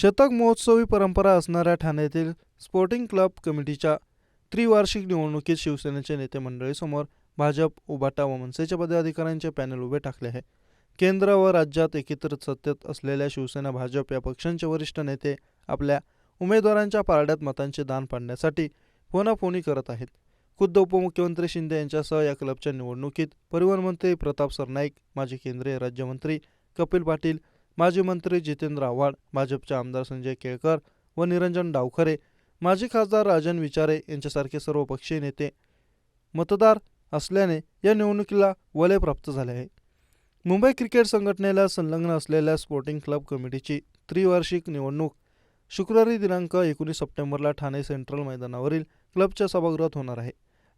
शतक महोत्सवी परंपरा असणाऱ्या ठाण्यातील स्पोर्टिंग क्लब कमिटीच्या त्रिवार्षिक निवडणुकीत शिवसेनेचे नेते मंडळीसमोर भाजप उबाटा व मनसेच्या पदाधिकाऱ्यांचे पॅनल उभे टाकले आहे. केंद्र व राज्यात एकत्रित सत्तेत असलेल्या शिवसेना भाजप या पक्षांचे वरिष्ठ नेते आपल्या उमेदवारांच्या पारड्यात मतांचे दान पाडण्यासाठी फोनाफोनी करत आहेत. खुद्द उपमुख्यमंत्री शिंदे यांच्यासह या क्लबच्या निवडणुकीत परिवहन मंत्री प्रताप सरनाईक माजी केंद्रीय राज्यमंत्री कपिल पाटील माजी मंत्री जितेंद्र आव्हाड भाजपचे आमदार संजय केळकर व निरंजन डावखरे माजी खासदार राजन विचारे यांच्यासारखे सर्व पक्षीय नेते मतदार असल्याने या निवडणुकीला वलय प्राप्त झाले आहे. मुंबई क्रिकेट संघटनेला संलग्न असलेल्या स्पोर्टिंग क्लब कमिटीची त्रिवार्षिक निवडणूक शुक्रवारी दिनांक एकोणीस सप्टेंबरला ठाणे सेंट्रल मैदानावरील क्लबच्या सभागृहात होणार आहे.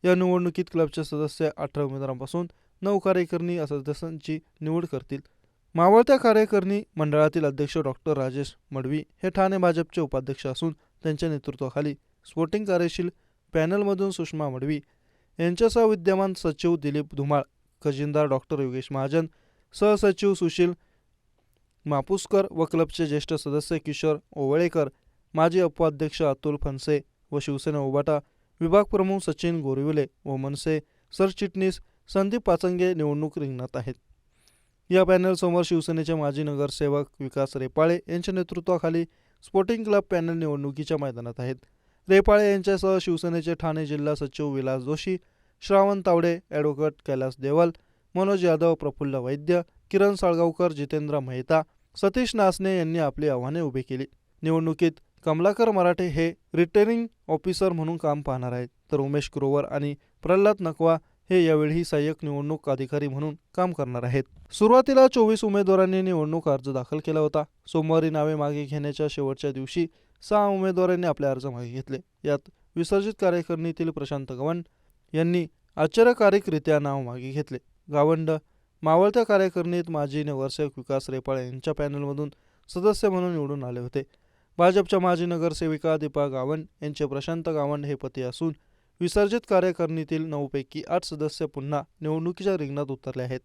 या निवडणुकीत क्लबचे सदस्य अठरा उमेदवारांपासून नऊ कार्यकारिणी सदस्यांची निवड करतील. मावळत्या कार्यकारिणी मंडळातील अध्यक्ष डॉक्टर राजेश मडवी हे ठाणे भाजपचे उपाध्यक्ष असून त्यांच्या नेतृत्वाखाली स्पोर्टिंग कार्यशील पॅनलमधून सुषमा मडवी यांच्यासह विद्यमान सचिव दिलीप धुमाळ खजिनदार डॉक्टर योगेश महाजन सहसचिव सुशील मापुसकर व क्लबचे ज्येष्ठ सदस्य किशोर ओवळेकर माजी उपाध्यक्ष अतुल फनसे व शिवसेना उबाटा विभाग प्रमुख सचिन गोरिवले व मनसे सरचिटणीस संदीप पाचंगे निवडणूक रिंगणात आहेत. या पॅनलसमोर शिवसेनेचे माजी नगरसेवक विकास रेपाळे यांच्या नेतृत्वाखाली स्पोर्टिंग क्लब पॅनल निवडणुकीच्या मैदानात आहेत. रेपाळे यांच्यासह शिवसेनेचे ठाणे जिल्हा सचिव विलास जोशी श्रावण तावडे ॲडव्होकेट कैलास देवल मनोज यादव प्रफुल्ल वैद्य किरण साळगावकर जितेंद्र मेहता सतीश नासने यांनी आपली आव्हाने उभी केली. निवडणुकीत कमलाकर मराठे हे रिटर्निंग ऑफिसर म्हणून काम पाहणार आहेत. तर उमेश ग्रोवर आणि प्रल्हाद नकवा हे यावेळी सहाय्यक निवडणूक अधिकारी म्हणून काम करणार आहेत. सुरुवातीला चोवीस उमेदवारांनी निवडणूक अर्ज दाखल केला होता. सोमवारी नावे मागे घेण्याच्या शेवटच्या दिवशी सहा उमेदवारांनी आपले अर्ज मागे घेतले. यात विसर्जित कार्यकारिणीतील प्रशांत गवंड यांनी आश्चर्यकारकरित्या नाव मागे घेतले. गावंड मावळत्या कार्यकारिणीत माजी नगरसेवक विकास रेपाळ यांच्या पॅनलमधून सदस्य म्हणून निवडून आले होते. भाजपच्या माजी नगरसेविका दीपा गावंड यांचे प्रशांत गावंड हे पती असून विसर्जित कार्यकारिणीतील नऊपैकी आठ सदस्य पुन्हा निवडणुकीच्या रिंगणात उतरले आहेत.